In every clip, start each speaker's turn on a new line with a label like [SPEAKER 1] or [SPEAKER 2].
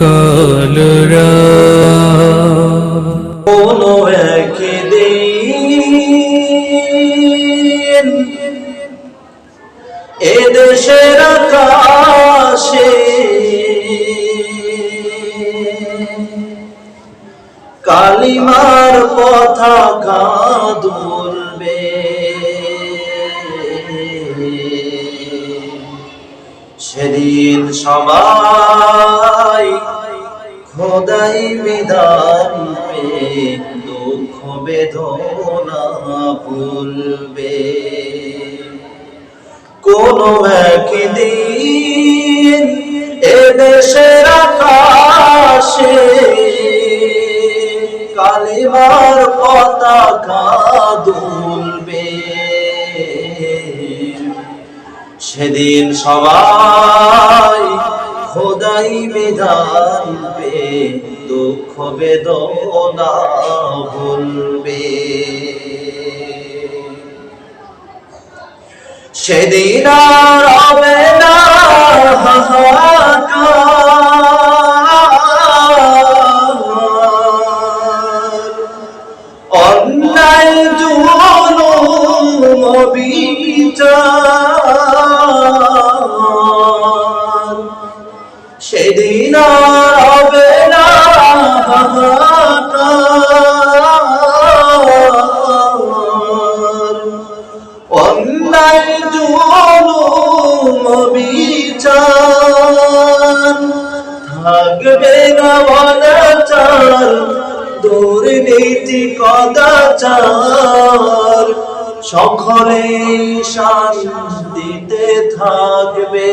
[SPEAKER 1] কালরা।
[SPEAKER 2] কোনো আকাশে কালিমার পতাকা দুলবে সেদিন সবাই। খোদাই বিধান পে দুঃখ বেদনা ভুলবে। কোন একদিন এদেশের আকাশে কালিমার পতাকা দুলবে সেদিন সবাই খোদাই বিধান পে দুঃখ বেদনা ভুলবে সেদিন আর হবে না হাহাকার। সেদিন হবে না বিচার। থাকবে না অনাচার দুর্নীতি কদাচার। সকলে শান্তিতে থাকবে।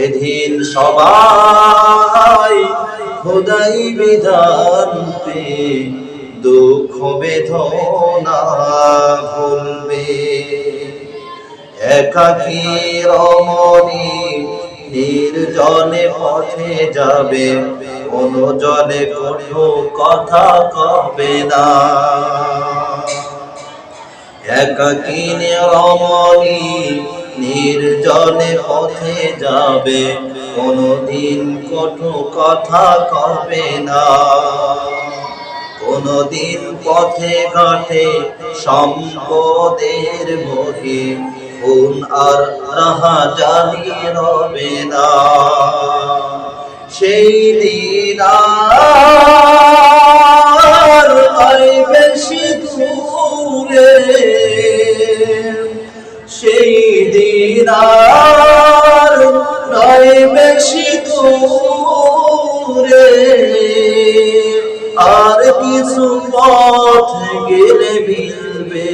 [SPEAKER 2] সেদিন সবাই খোদাই বিধান পে দুঃখ বেদনা ভুলবে। একাকী রমণী নির্জনে পথে যাবে কোনো জনে কোনো কথা কবে না? একাকী রমণী নির্জনে পথে যাবে, কোনদিন কটু কথা কবে না। কোনদিন পথে ঘাটে সম্পদের বহে, খুন আর রাহা জানি রবে না। সেই দিন আর নয় বেশি দূরে। আর কিছু পথ গেলে মিলবে।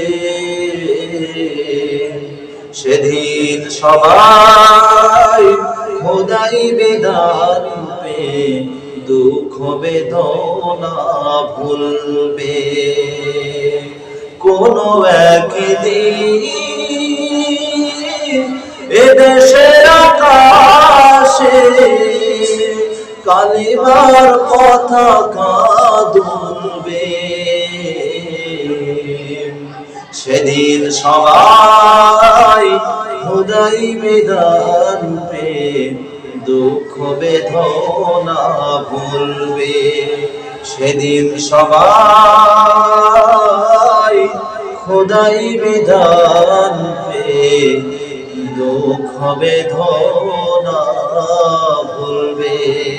[SPEAKER 2] সেদিন সবাই খোদাই বেদান পে দুঃখ বেদনা ভুলবে। কোন একদিন কালিমার কথা কাঁদবে। সেদিন সবাই খোদাই বেদান দুঃখ বেদনা ভুলবে। সেদিন সবাই খোদাই বিধান পে দুঃখ বেদনা ভুলবে।